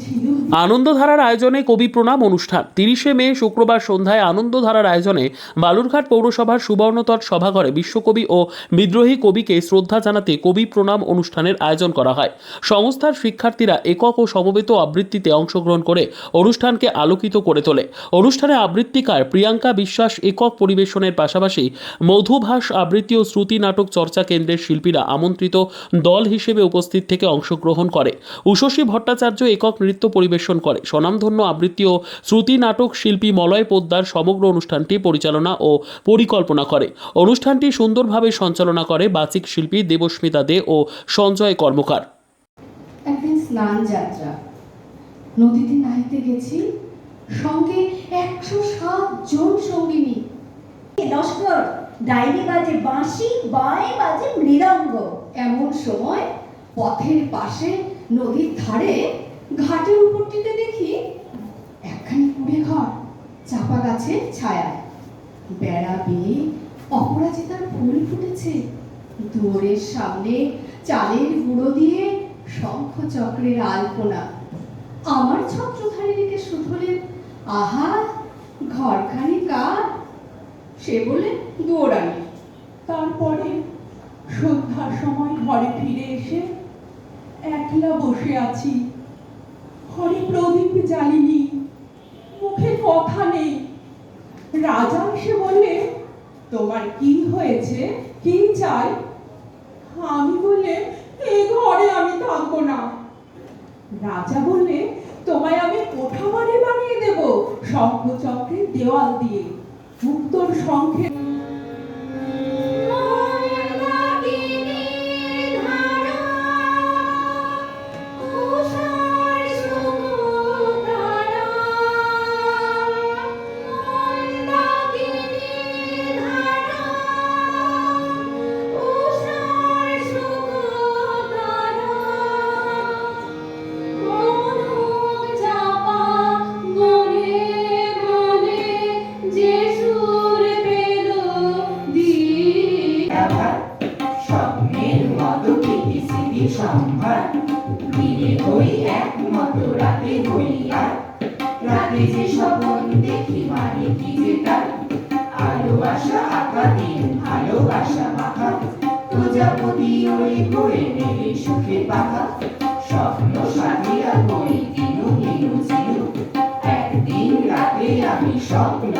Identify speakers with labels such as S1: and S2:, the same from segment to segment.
S1: to you
S2: আনন্দধারার আয়োজনে কবি প্রণাম অনুষ্ঠান। তিরিশে মে, শুক্রবার সন্ধ্যায় আনন্দধারার আয়োজনে বালুরঘাট পৌরসভার সুবর্ণতট সভাঘরে বিশ্বকবি ও বিদ্রোহী কবিকে শ্রদ্ধা জানাতে কবি প্রণাম অনুষ্ঠানের আয়োজন করা হয়। সংস্থার শিক্ষার্থীরা একক ও সমবেত আবৃত্তিতে অংশগ্রহণ করে অনুষ্ঠানকে আলোকিত করে তোলে। অনুষ্ঠানে আবৃত্তিকার প্রিয়াঙ্কা বিশ্বাস একক পরিবেশনের পাশাপাশি মধুভাষ আবৃত্তি ও শ্রুতি নাটক চর্চা কেন্দ্রের শিল্পীরা আমন্ত্রিত দল হিসেবে উপস্থিত থেকে অংশগ্রহণ করে। উষসী ভট্টাচার্য একক নৃত্য পরিবেশন করে। স্বনামধন্য আবৃত্তি ও শ্রুতি নাটক শিল্পী মলয় পোদ্দার সমগ্র অনুষ্ঠানটি পরিচালনা ও পরিকল্পনা করে। অনুষ্ঠানটি সুন্দরভাবে সঞ্চালনা করে বাচিক শিল্পী দেবস্মিতা দে ও সঞ্জয় কর্মকার।
S1: একদিন স্নান যাত্রা। নদীতে গেছি, সঙ্গে একশো সাত জন সঙ্গিনী।
S3: লস্কর ডাইনি বাজে বাঁশি, বাঁয়ে বাজে মৃদঙ্গ।
S1: এমন সময় পথের পাশে নদীর ধারে ঘাটের উপরটিতে দেখি একখানি কুড়ে ঘর, চাপা গাছের ছায়ায়। বেড়া বেয়ে অপরাজিতার ফুল ফুটেছে। দুয়ারের সামনে চালের গুঁড়ো দিয়ে শঙ্খ চক্রের আলপনা। আমার ছত্রধারীকে শুধলেন আহা, ঘরখানি কার? সে বলে দৌড়ানি
S4: তারপরে সন্ধ্যার সময় ঘরে ফিরে এসে একলা বসে আছি। ঘরে প্রদীপ জ্বালিনি, মুখে কথা নেই। রাজা এসে বললে, তোমার কি হয়েছে? কি চাই? আমি বললে এই ঘরে আমি থাকব না। রাজা বললে, তোমায় আমি কোঠা বাড়ি বানিয়ে দেব শঙ্খচক্রের দেওয়াল দিয়ে। উত্তর শঙ্খে
S5: সম্ভার দিনে হই একমতো রাতে হই আর রাতে যে স্বপন দেখি মানে কি যে তার? আশা আঁকা দিন, ভালোবাসা মাখা। প্রজাপতি ওই করে নেবে সুখে পাখা। স্বপ্ন সাথীরা করি দিনু দিনু চিনু একদিন রাতে আমি স্বপ্ন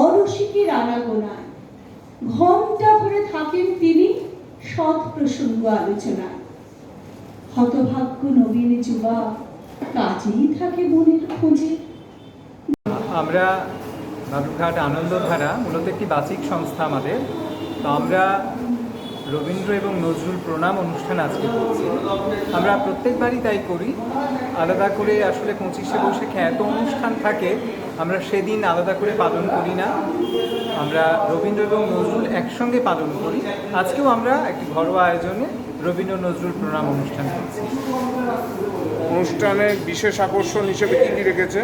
S4: অরসিকের আনাগোনায় ঘণ্টা ভরে থাকেন তিনি সৎ প্রসঙ্গ আলোচনায়। হতভাগ্য নবীন যুবা কাজেই থাকে মনের খোঁজে।
S6: আমরা বাবুঘাট আনন্দধারা মূলত একটি বাসিক সংস্থা আমাদের। তো আমরা রবীন্দ্র এবং নজরুল প্রণাম অনুষ্ঠান আজকে করছি আমরা প্রত্যেকবারই তাই করি। আলাদা করে আসলে পঁচিশে বৈশাখে এত অনুষ্ঠান থাকে, আমরা সেদিন আলাদা করে পালন করি না। আমরা রবীন্দ্র এবং নজরুল একসঙ্গে পালন করি। আজকেও আমরা একটি ঘরোয়া আয়োজনে রবীন্দ্র নজরুল প্রণাম অনুষ্ঠান করছি।
S7: অনুষ্ঠানে বিশেষ আকর্ষণ হিসেবে কি রেখেছে?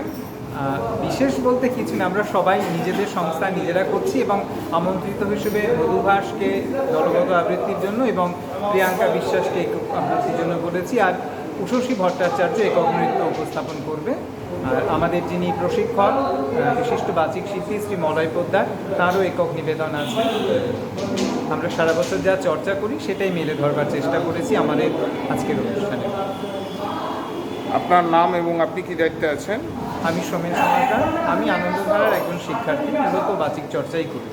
S6: বিশেষ বলতে কিছু না, আমরা সবাই নিজেদের সংস্থা নিজেরা করছি এবং আমন্ত্রিত হিসেবে মধুভাসকে, দলগত আবৃত্তির জন্য এবং প্রিয়াঙ্কা বিশ্বাসকে একক আবৃত্তির জন্য বলেছি। আর উষসী ভট্টাচার্য একক নৃত্য উপস্থাপন করবে। আর আমাদের যিনি প্রশিক্ষক বিশিষ্ট বাচিক শিল্পী শ্রী মলয় পোদ্দার, তারও একক নিবেদন আছে। আমরা সারা বছর যা চর্চা করি, সেটাই মেলে ধরবার চেষ্টা করেছি আমাদের আজকের অনুষ্ঠানে।
S7: আপনার নাম এবং আপনি কি দায়িত্বে আছেন?
S6: আমি সোমেন সরকার আমি আনন্দধারার একজন শিক্ষার্থী মূলত বাচিক চর্চাই করি।